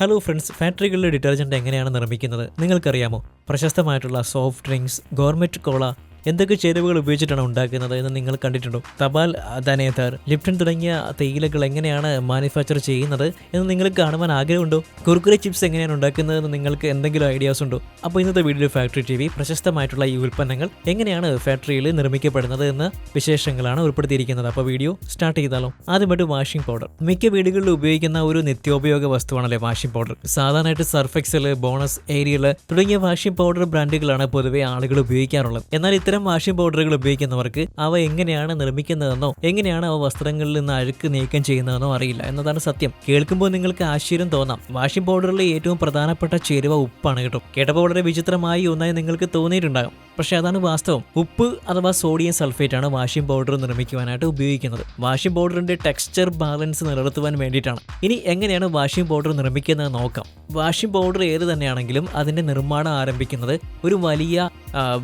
Hello friends ഫാക്ടറികളിലെ detergent എങ്ങനെയാണ് നിർമ്മിക്കുന്നത്? നിങ്ങൾക്കറിയാമോ? പ്രശസ്തമായിട്ടുള്ള സോഫ്റ്റ് ഡ്രിങ്ക്സ് ഗോർമെറ്റ് കോള എന്തൊക്കെ ചേരുവകൾ ഉപയോഗിച്ചിട്ടാണ് ഉണ്ടാക്കുന്നത് എന്ന് നിങ്ങൾ കണ്ടിട്ടുണ്ടോ? തപാൽ ധനേതർ ലിപ്റ്റൺ തുടങ്ങിയ തേയിലകൾ എങ്ങനെയാണ് മാനുഫാക്ചർ ചെയ്യുന്നത് എന്ന് നിങ്ങൾ കാണുവാൻ ആഗ്രഹമുണ്ടോ? കുർക്കുറെ ചിപ്സ് എങ്ങനെയാണ് ഉണ്ടാക്കുന്നതെന്ന് നിങ്ങൾക്ക് എന്തെങ്കിലും ഐഡിയാസ് ഉണ്ടോ? അപ്പോൾ ഇന്നത്തെ വീഡിയോ ഫാക്ടറി ടി വി പ്രശസ്തമായിട്ടുള്ള ഈ ഉൽപ്പന്നങ്ങൾ എങ്ങനെയാണ് ഫാക്ടറിയിൽ നിർമ്മിക്കപ്പെടുന്നത് എന്ന വിശേഷങ്ങളാണ് ഉൾപ്പെടുത്തിയിരിക്കുന്നത്. അപ്പോൾ വീഡിയോ സ്റ്റാർട്ട് ചെയ്താലോ. ആദ്യമായിട്ട് വാഷിംഗ് പൗഡർ മിക്ക വീടുകളിൽ ഉപയോഗിക്കുന്ന ഒരു നിത്യോപയോഗ വസ്തുവാണല്ലേ വാഷിംഗ് പൗഡർ സാധാരണയായിട്ട് സർഫെക്സൽ ബോണസ് ഏരിയൽ തുടങ്ങിയ വാഷിംഗ് പൗഡർ ബ്രാൻഡുകളാണ് പൊതുവെ ആളുകൾ ഉപയോഗിക്കാറുള്ളത്. എന്നാൽ ഇത്തരം വാഷിംഗ് പൗഡറുകൾ ഉപയോഗിക്കുന്നവർക്ക് അവ എങ്ങനെയാണ് നിർമ്മിക്കുന്നതെന്നോ എങ്ങനെയാണ് അവ വസ്ത്രങ്ങളിൽ നിന്ന് അഴുക്ക് നീക്കം ചെയ്യുന്നതെന്നോ അറിയില്ല എന്നതാണ് സത്യം. കേൾക്കുമ്പോൾ നിങ്ങൾക്ക് ആശ്ചര്യം തോന്നാം. വാഷിംഗ് പൗഡറിലെ ഏറ്റവും പ്രധാനപ്പെട്ട ചേരുവ ഉപ്പാണ് കേട്ടോ. കേട്ടപ്പോൾ വളരെ വിചിത്രമായി ഒന്നായി നിങ്ങൾക്ക് തോന്നിയിട്ടുണ്ടാകും. പക്ഷേ അതാണ് വാസ്തവം. ഉപ്പ് അഥവാ സോഡിയം സൾഫേറ്റ് ആണ് വാഷിംഗ് പൗഡർ നിർമ്മിക്കുവാനായിട്ട് ഉപയോഗിക്കുന്നത്. വാഷിംഗ് പൗഡറിന്റെ ടെക്സ്ചർ ബാലൻസ് നിലനിർത്തുവാൻ വേണ്ടിയിട്ടാണ്. ഇനി എങ്ങനെയാണ് വാഷിംഗ് പൗഡർ നിർമ്മിക്കുന്നത് നോക്കാം. വാഷിംഗ് പൗഡർ ഏത് തന്നെയാണെങ്കിലും അതിന്റെ നിർമ്മാണം ആരംഭിക്കുന്നത് ഒരു വലിയ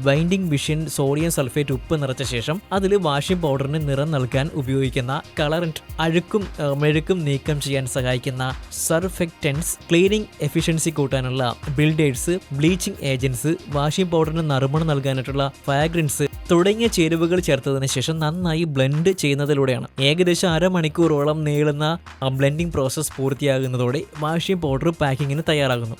ബൈൻഡിങ് മെഷീൻ സോഡിയം സൾഫേറ്റ് ഉപ്പ് നിറച്ച ശേഷം അതിൽ വാഷിംഗ് പൗഡറിന് നിറം നൽകാൻ ഉപയോഗിക്കുന്ന കളറന്റ് അഴുക്കും മെഴുക്കും നീക്കം ചെയ്യാൻ സഹായിക്കുന്ന സർഫെക്റ്റൻസ് ക്ലീനിങ് എഫിഷ്യൻസി കൂട്ടാനുള്ള ബിൽഡേഴ്സ് ബ്ലീച്ചിങ് ഏജൻസ് വാഷിംഗ് പൗഡറിന് നറുമണം നൽകാനായിട്ടുള്ള ഫാഗ്രൻസ് തുടങ്ങിയ ചേരുവകൾ ചേർത്തതിന് ശേഷം നന്നായി ബ്ലെൻഡ് ചെയ്യുന്നതിലൂടെയാണ്. ഏകദേശം അരമണിക്കൂറോളം നീളുന്ന ബ്ലെൻഡിംഗ് പ്രോസസ്സ് പൂർത്തിയാകുന്നതോടെ വാഷിംഗ് പൗഡർ പാക്കിങ്ങിന് തയ്യാറാകുന്നു.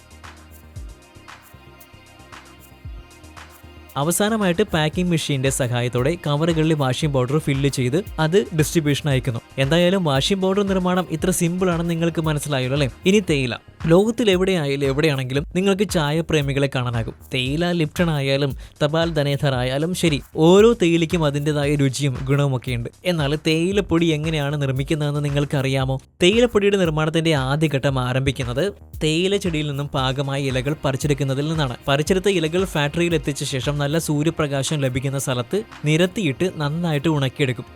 അവസാനമായിട്ട് പാക്കിംഗ് മെഷീന്റെ സഹായത്തോടെ കവറുകളിൽ വാഷിംഗ് പൗഡർ ഫില്ല് ചെയ്ത് അത് ഡിസ്ട്രിബ്യൂഷൻ അയക്കുന്നു. എന്തായാലും വാഷിംഗ് പൗഡർ നിർമ്മാണം ഇത്ര സിമ്പിൾ ആണെന്ന് നിങ്ങൾക്ക് മനസ്സിലായല്ലോ അല്ലേ? ഇനി തേയില. ലോകത്തിൽ എവിടെയായാലും എവിടെയാണെങ്കിലും നിങ്ങൾക്ക് ചായ പ്രേമികളെ കാണാനാകും. തേയില ലിപ്റ്റൺ ആയാലും തപാൽ ധനേധർ ആയാലും ശരി ഓരോ തേയിലയ്ക്കും അതിന്റെതായ രുചിയും ഗുണവും ഒക്കെ ഉണ്ട്. എന്നാൽ തേയിലപ്പൊടി എങ്ങനെയാണ് നിർമ്മിക്കുന്നതെന്ന് നിങ്ങൾക്ക് അറിയാമോ തേയിലപ്പൊടിയുടെ നിർമ്മാണത്തിന്റെ ആദ്യഘട്ടം ആരംഭിക്കുന്നത് തേയില ചെടിയിൽ നിന്നും പാകമായ ഇലകൾ പറിച്ചെടുക്കുന്നതിൽ നിന്നാണ്. പറിച്ചെടുത്ത ഇലകൾ ഫാക്ടറിയിൽ എത്തിച്ച ശേഷം നല്ല സൂര്യപ്രകാശം ലഭിക്കുന്ന സ്ഥലത്ത് നിരത്തിയിട്ട് നന്നായിട്ട് ഉണക്കിയെടുക്കും.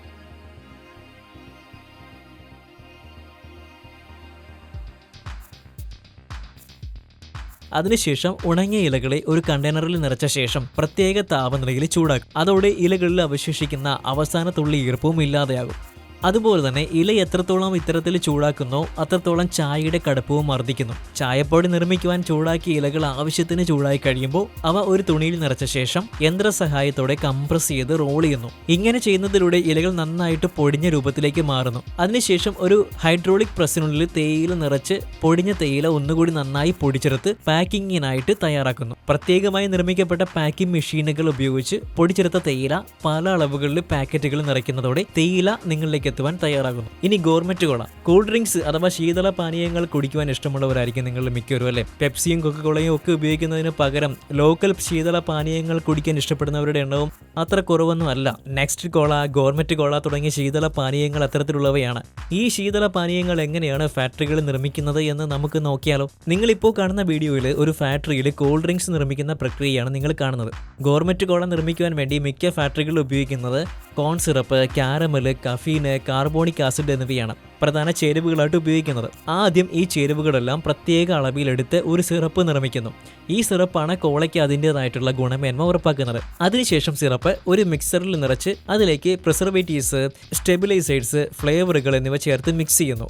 അതിനുശേഷം ഉണങ്ങിയ ഇലകളെ ഒരു കണ്ടെയ്നറിൽ നിറച്ച ശേഷം പ്രത്യേക താപനിലയിൽ ചൂടാക്കും. അതോടെ ഇലകളിൽ അവശേഷിക്കുന്ന അവസാന തുള്ളി ഈർപ്പവും ഇല്ലാതെയാകും. അതുപോലെ തന്നെ ഇല എത്രത്തോളം ഇത്തരത്തിൽ ചൂടാക്കുന്നോ അത്രത്തോളം ചായയുടെ കടുപ്പവും വർദ്ധിക്കുന്നു. ചായപ്പൊടി നിർമ്മിക്കുവാൻ ചൂടാക്കിയ ഇലകൾ ആവശ്യത്തിന് ചൂടായി കഴിയുമ്പോൾ അവ ഒരു തുണിയിൽ നിറച്ച ശേഷം യന്ത്ര സഹായത്തോടെ കംപ്രസ് ചെയ്ത് റോൾ ചെയ്യുന്നു. ഇങ്ങനെ ചെയ്യുന്നതിലൂടെ ഇലകൾ നന്നായിട്ട് പൊടിഞ്ഞ രൂപത്തിലേക്ക് മാറുന്നു. അതിനുശേഷം ഒരു ഹൈഡ്രോളിക് പ്രസ്സിനുള്ളിൽ തേയില നിറച്ച് പൊടിഞ്ഞ തേയില ഒന്നുകൂടി നന്നായി പൊടിച്ചെടുത്ത് പാക്കിങ്ങിനായിട്ട് തയ്യാറാക്കുന്നു. പ്രത്യേകമായി നിർമ്മിക്കപ്പെട്ട പാക്കിംഗ് മെഷീനുകൾ ഉപയോഗിച്ച് പൊടിച്ചെടുത്ത തേയില പല അളവുകളിൽ പാക്കറ്റുകൾ നിറയ്ക്കുന്നതോടെ തേയില നിങ്ങളിലേക്ക് എത്തുവാൻ തയ്യാറാകുന്നു ഇനി ഗവൺമെന്റ് കോള. കൂൾ ഡ്രിങ്ക്സ് അഥവാ ശീതള പാനീയങ്ങൾ കുടിക്കുവാൻ ഇഷ്ടമുള്ളവരായിരിക്കും നിങ്ങളിൽ മിക്കവരും അല്ലേ? പെപ്സിയും കൊക്കക്കോളയും ഒക്കെ ഉപയോഗിക്കുന്നതിന് പകരം ലോക്കൽ ശീതള പാനീയങ്ങൾ കുടിക്കാൻ ഇഷ്ടപ്പെടുന്നവരുടെ എണ്ണവും അത്ര കുറവൊന്നും അല്ല. നെക്സ്റ്റ് കോള ഗവൺമെന്റ് കോള തുടങ്ങിയ ശീതള പാനീയങ്ങൾ അത്തരത്തിലുള്ളവയാണ്. ഈ ശീതള പാനീയങ്ങൾ എങ്ങനെയാണ് ഫാക്ടറികളിൽ നിർമ്മിക്കുന്നത് എന്ന് നമുക്ക് നോക്കിയാലോ. നിങ്ങൾ ഇപ്പോൾ കാണുന്ന വീഡിയോയിൽ ഒരു ഫാക്ടറിയിൽ കൂൾ ഡ്രിങ്ക്സ് നിർമ്മിക്കുന്ന പ്രക്രിയയാണ് നിങ്ങൾ കാണുന്നത്. ഗവൺമെന്റ് കോള നിർമ്മിക്കുവാൻ വേണ്ടി മിക്ക ഫാക്ടറികളിൽ ഉപയോഗിക്കുന്നത് corn syrup caramel caffeine carbonic acid എന്നിവയാണ്. പ്രധാന ചേരുവകളായിട്ട് ഉപയോഗിക്കുന്നത്. ആദ്യം ഈ ചേരുവകളെല്ലാം പ്രത്യേക അളവിലെടുത്ത് ഒരു സിറപ്പ് നിർമ്മിക്കുന്നു. ഈ സിറപ്പാണ് കോളയ്ക്ക് അതിന്റെതായിട്ടുള്ള ഗുണമേന്മ ഉറപ്പാക്കുന്നത്. അതിനുശേഷം സിറപ്പ് ഒരു മിക്സറിൽ നിറച്ച് അതിലേക്ക് പ്രിസർവേറ്റീവ്സ് സ്റ്റെബിലൈസേഴ്സ് ഫ്ലേവറുകൾ എന്നിവ ചേർത്ത് മിക്സ് ചെയ്യുന്നു.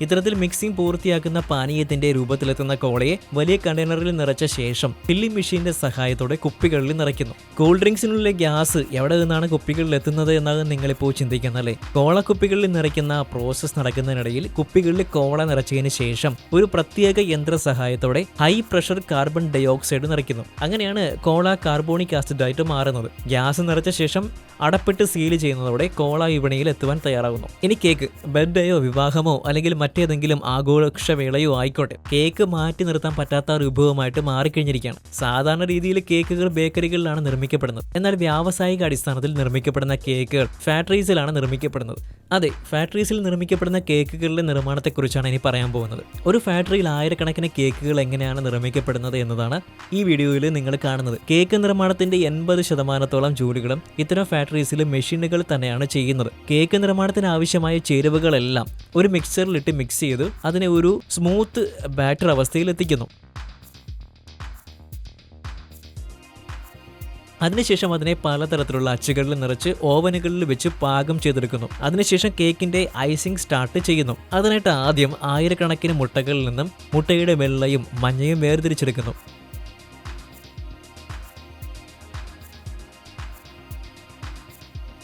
ഇത്തരത്തിൽ മിക്സിംഗ് പൂർത്തിയാക്കുന്ന പാനീയത്തിന്റെ രൂപത്തിലെത്തുന്ന കോളയെ വലിയ കണ്ടെയ്നറിൽ നിറച്ച ശേഷം ഫില്ലിംഗ് മെഷീന്റെ സഹായത്തോടെ കുപ്പികളിൽ നിറയ്ക്കുന്നു. കൂൾ ഡ്രിങ്ക്സിനുള്ള ഗ്യാസ് എവിടെ നിന്നാണ് കുപ്പികളിൽ എത്തുന്നത് എന്നാണ് നിങ്ങളിപ്പോൾ ചിന്തിക്കുന്നല്ലേ കോള കുപ്പികളിൽ നിറയ്ക്കുന്ന പ്രോസസ് നടക്കുന്നതിനിടയിൽ കുപ്പികളിൽ കോള നിറച്ചതിന് ശേഷം ഒരു പ്രത്യേക യന്ത്ര സഹായത്തോടെ high pressure carbon dye oxide നിറയ്ക്കുന്നു. അങ്ങനെയാണ് കോള കാർബോണിക് ആസിഡായിട്ട് മാറുന്നത്. ഗ്യാസ് നിറച്ച ശേഷം അടപ്പിട്ട് സീൽ ചെയ്യുന്നതോടെ കോള വിപണിയിൽ എത്തുവാൻ തയ്യാറാകുന്നു. ഇനി കേക്ക് ബർത്ത്ഡേയോ വിവാഹമോ അല്ലെങ്കിൽ മറ്റേതെങ്കിലും ആഘോഷവേളയോ ആയിക്കോട്ടെ. കേക്ക് മാറ്റി നിർത്താൻ പറ്റാത്ത വിഭവമായിട്ട് മാറിക്കഴിഞ്ഞിരിക്കുകയാണ്. സാധാരണ രീതിയിൽ കേക്കുകൾ ബേക്കറികളിലാണ് നിർമ്മിക്കപ്പെടുന്നത്. എന്നാൽ വ്യാവസായിക അടിസ്ഥാനത്തിൽ നിർമ്മിക്കപ്പെടുന്ന കേക്കുകൾ ഫാക്ടറീസിലാണ് നിർമ്മിക്കപ്പെടുന്നത്. അതെ ഫാക്ടറീസിൽ നിർമ്മിക്കപ്പെടുന്ന കേക്കുകളുടെ നിർമ്മാണത്തെക്കുറിച്ചാണ് ഇനി പറയാൻ പോകുന്നത്. ഒരു ഫാക്ടറിയിൽ ആയിരക്കണക്കിന് കേക്കുകൾ എങ്ങനെയാണ് നിർമ്മിക്കപ്പെടുന്നത് എന്നതാണ് ഈ വീഡിയോയിൽ നിങ്ങൾ കാണുന്നത്. കേക്ക് നിർമ്മാണത്തിന്റെ എൺപത് ശതമാനത്തോളം ജോലികളും ഇത്തരം ഫാക്ടറീസിൽ മെഷീനുകൾ തന്നെയാണ് ചെയ്യുന്നത്. കേക്ക് നിർമ്മാണത്തിന് ആവശ്യമായ ചേരുവകളെല്ലാം ഒരു മിക്സറിലിട്ട് മിക്സ് ചെയ്ത് അതിനെ ഒരു സ്മൂത്ത് ബാറ്റർ അവസ്ഥയിൽ എത്തിക്കുന്നു അതിനുശേഷം അതിനെ പലതരത്തിലുള്ള അച്ചുകളിൽ നിറച്ച് ഓവനുകളിൽ വെച്ച് പാകം ചെയ്തെടുക്കുന്നു. അതിനുശേഷം കേക്കിന്റെ ഐസിംഗ് സ്റ്റാർട്ട് ചെയ്യുന്നു. അതിനായിട്ട് ആദ്യം ആയിരക്കണക്കിന് മുട്ടകളിൽ നിന്നും മുട്ടയുടെ വെള്ളയും മഞ്ഞയും വേർതിരിച്ചെടുക്കുന്നു.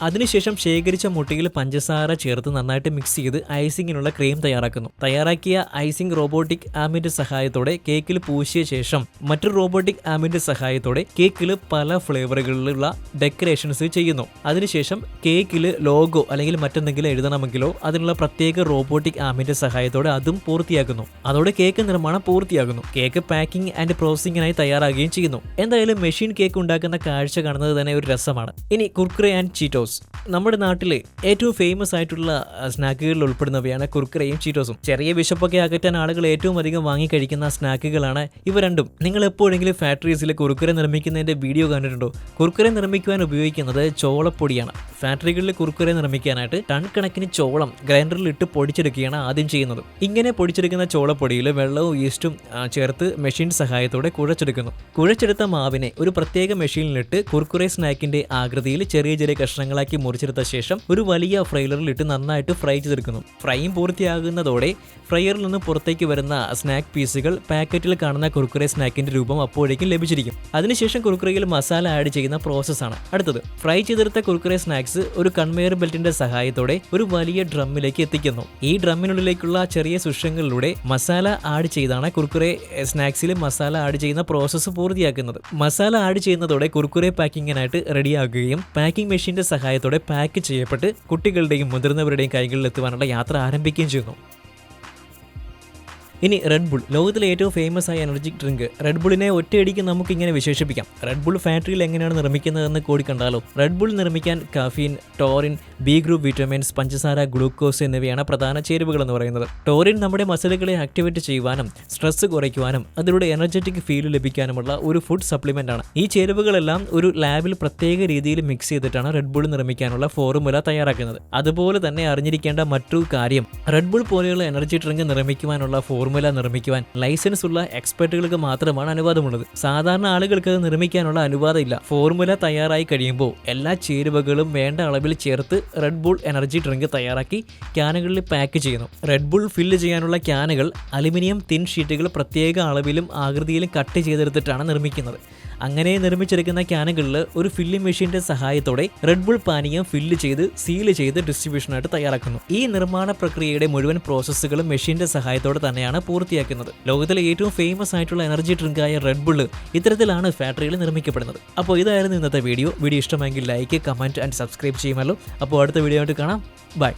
അതിനുശേഷം ശേഖരിച്ച മുട്ടയിൽ പഞ്ചസാര ചേർത്ത് നന്നായിട്ട് മിക്സ് ചെയ്ത് ഐസിങ്ങിനുള്ള ക്രീം തയ്യാറാക്കുന്നു. തയ്യാറാക്കിയ ഐസിംഗ് റോബോട്ടിക് ആമിന്റെ സഹായത്തോടെ കേക്കിൽ പൂശിയ ശേഷം മറ്റൊരു റോബോട്ടിക് ആമിന്റെ സഹായത്തോടെ കേക്കിൽ പല ഫ്ലേവറുകളിലുള്ള ഡെക്കറേഷൻസ് ചെയ്യുന്നു. അതിനുശേഷം കേക്കിൽ ലോഗോ അല്ലെങ്കിൽ മറ്റെന്തെങ്കിലും എഴുതണമെങ്കിലോ അതിനുള്ള പ്രത്യേക റോബോട്ടിക് ആമിന്റെ സഹായത്തോടെ അതും പൂർത്തിയാക്കുന്നു. അതോടെ കേക്ക് നിർമ്മാണം പൂർത്തിയാകുന്നു. കേക്ക് പാക്കിംഗ് ആൻഡ് പ്രോസസിംഗിനായി തയ്യാറാകുകയും ചെയ്യുന്നു. എന്തായാലും മെഷീൻ കേക്ക് ഉണ്ടാക്കുന്ന കാഴ്ച കാണുന്നത് തന്നെ ഒരു രസമാണ്. ഇനി കുർക്കുറെ ആൻഡ് ചീറ്റോസ് നമ്മുടെ നാട്ടിലെ ഏറ്റവും ഫേമസ് ആയിട്ടുള്ള സ്നാക്കുകളിൽ ഉൾപ്പെടുന്നവയാണ് കുർക്കറയും ചീറ്റോസും ചെറിയ വിശപ്പൊക്കെ അകറ്റാൻ ആളുകൾ ഏറ്റവും അധികം വാങ്ങിക്കഴിക്കുന്ന സ്നാക്കുകളാണ് ഇവ രണ്ടും. നിങ്ങൾ എപ്പോഴെങ്കിലും ഫാക്ടറീസിലെ കുർക്കര നിർമ്മിക്കുന്നതിന്റെ വീഡിയോ കണ്ടിട്ടുണ്ടോ? കുർക്കര നിർമ്മിക്കുവാൻ ഉപയോഗിക്കുന്നത് ചോളപ്പൊടിയാണ്. ഫാക്ടറികളിൽ കുർക്കുറെ നിർമ്മിക്കാനായിട്ട് ടൺ കണക്കിന് ചോളം ഗ്രൈൻഡറിൽ ഇട്ട് പൊടിച്ചെടുക്കുകയാണ് ആദ്യം ചെയ്യുന്നത്. ഇങ്ങനെ പൊടിച്ചെടുക്കുന്ന ചോളപ്പൊടിയിൽ വെള്ളവും ഈസ്റ്റും ചേർത്ത് മെഷീൻ സഹായത്തോടെ കുഴച്ചെടുക്കുന്നു. കുഴച്ചെടുത്ത മാവിനെ ഒരു പ്രത്യേക മെഷീനിലിട്ട് കുർക്കുറെ സ്നാക്കിന്റെ ആകൃതിയിൽ ചെറിയ ചെറിയ കഷ്ണങ്ങളാക്കി മുറിച്ചെടുത്ത ശേഷം ഒരു വലിയ ഫ്രൈലറിൽ ഇട്ട് നന്നായിട്ട് ഫ്രൈ ചെയ്തെടുക്കുന്നു. ഫ്രൈയും പൂർത്തിയാകുന്നതോടെ ഫ്രൈയറിൽ നിന്ന് പുറത്തേക്ക് വരുന്ന സ്നാക്ക് പീസുകൾ പാക്കറ്റിൽ കാണുന്ന കുർക്കുറെ സ്നാക്കിന്റെ രൂപം അപ്പോഴേക്കും ലഭിച്ചിരിക്കും. അതിനുശേഷം കുർക്കുറയിൽ മസാല ആഡ് ചെയ്യുന്ന പ്രോസസ്സാണ് അടുത്തത് ഫ്രൈ ചെയ്തെടുത്ത കുർക്കുറെ സ്നാക്സ് ഒരു കൺവെയർ ബെൽറ്റിന്റെ സഹായത്തോടെ ഒരു വലിയ ഡ്രമ്മിലേക്ക് എത്തിക്കുന്നു. ഈ ഡ്രമ്മിനുള്ളിലേക്കുള്ള ചെറിയ സുഷങ്ങളിലൂടെ മസാല ആഡ് ചെയ്താണ് കുർക്കുറെ സ്നാക്സിൽ മസാല ആഡ് ചെയ്യുന്ന പ്രോസസ്സ് പൂർത്തിയാക്കുന്നത്. മസാല ആഡ് ചെയ്യുന്നതോടെ കുർക്കുറെ പാക്കിങ്ങിനായിട്ട് റെഡിയാകുകയും പാക്കിംഗ് മെഷീന്റെ സഹായത്തോടെ പാക്ക് ചെയ്യപ്പെട്ട് കുട്ടികളുടെയും മുതിർന്നവരുടെയും കൈകളിൽ എത്തുവാനുള്ള യാത്ര ആരംഭിക്കുകയും ചെയ്യുന്നു. ഇനി റെഡ് ബുൾ ലോകത്തിലെ ഏറ്റവും ഫേമസ് ആയ എനർജി ഡ്രിങ്ക് റെഡ് ബുളിനെ ഒറ്റയടിക്ക് നമുക്ക് ഇങ്ങനെ വിശേഷിപ്പിക്കാം റെഡ് ബുൾ ഫാക്ടറിയിൽ എങ്ങനെയാണ് നിർമ്മിക്കുന്നതെന്ന് കൂടി കണ്ടാലോ. റെഡ് ബുൾ നിർമ്മിക്കാൻ caffeine taurine B group vitamins പഞ്ചസാര ഗ്ലൂക്കോസ് എന്നിവയാണ് പ്രധാന ചേരുവകൾ എന്ന് പറയുന്നത്. ടോറിൻ നമ്മുടെ മസിലുകളെ ആക്ടിവേറ്റ് ചെയ്യുവാനും സ്ട്രെസ് കുറയ്ക്കുവാനും അതിലൂടെ എനർജറ്റിക് ഫീൽ ലഭിക്കാനുമുള്ള ഒരു ഫുഡ് സപ്ലിമെന്റ് ആണ്. ഈ ചേരുവകളെല്ലാം ഒരു ലാബിൽ പ്രത്യേക രീതിയിൽ മിക്സ് ചെയ്തിട്ടാണ് റെഡ് ബുൾ നിർമ്മിക്കാനുള്ള ഫോർമുല തയ്യാറാക്കുന്നത്. അതുപോലെ തന്നെ അറിഞ്ഞിരിക്കേണ്ട മറ്റൊരു കാര്യം റെഡ് ബുൾ പോലെയുള്ള എനർജി ഡ്രിങ്ക് നിർമ്മിക്കുവാനുള്ള ഫോർമുല നിർമ്മിക്കുവാൻ ലൈസൻസ് ഉള്ള എക്സ്പെർട്ടുകൾക്ക് മാത്രമാണ് അനുവാദമുള്ളത്. സാധാരണ ആളുകൾക്ക് അത് നിർമ്മിക്കാനുള്ള അനുവാദം ഇല്ല ഫോർമുല തയ്യാറായി കഴിയുമ്പോൾ എല്ലാ ചേരുവകളും വേണ്ട അളവിൽ ചേർത്ത് റെഡ് ബുൾ എനർജി ഡ്രിങ്ക് തയ്യാറാക്കി ക്യാനുകളിൽ പാക്ക് ചെയ്യുന്നു. റെഡ് ബുൾ ഫില്ല് ചെയ്യാനുള്ള ക്യാനുകൾ അലുമിനിയം തിൻ ഷീറ്റുകൾ പ്രത്യേക അളവിലും ആകൃതിയിലും കട്ട് ചെയ്തെടുത്തിട്ടാണ് നിർമ്മിക്കുന്നത്. അങ്ങനെ നിർമ്മിച്ചെടുക്കുന്ന ക്യാനുകളിൽ ഒരു ഫില്ലിംഗ് മെഷീന്റെ സഹായത്തോടെ റെഡ് ബുൾ പാനീയം ഫില്ല് ചെയ്ത് സീൽ ചെയ്ത് ഡിസ്ട്രിബ്യൂഷനായിട്ട് തയ്യാറാക്കുന്നു. ഈ നിർമ്മാണ പ്രക്രിയയുടെ മുഴുവൻ പ്രോസസ്സുകളും മെഷീന്റെ സഹായത്തോടെ തന്നെയാണ് പൂർത്തിയാക്കുന്നത്. ലോകത്തിലെ ഏറ്റവും ഫേമസ് ആയിട്ടുള്ള എനർജി ഡ്രിങ്കായ റെഡ് ബുൾ ഇത്തരത്തിലാണ് ഫാക്ടറിയിൽ നിർമ്മിക്കപ്പെടുന്നത്. അപ്പോൾ ഇതായിരുന്നു ഇന്നത്തെ വീഡിയോ വീഡിയോ ഇഷ്ടമെങ്കിൽ ലൈക്ക് കമന്റ് ആൻഡ് സബ്സ്ക്രൈബ് ചെയ്യുമല്ലോ. അപ്പോൾ അടുത്ത വീഡിയോ ആയിട്ട് കാണാം. ബൈ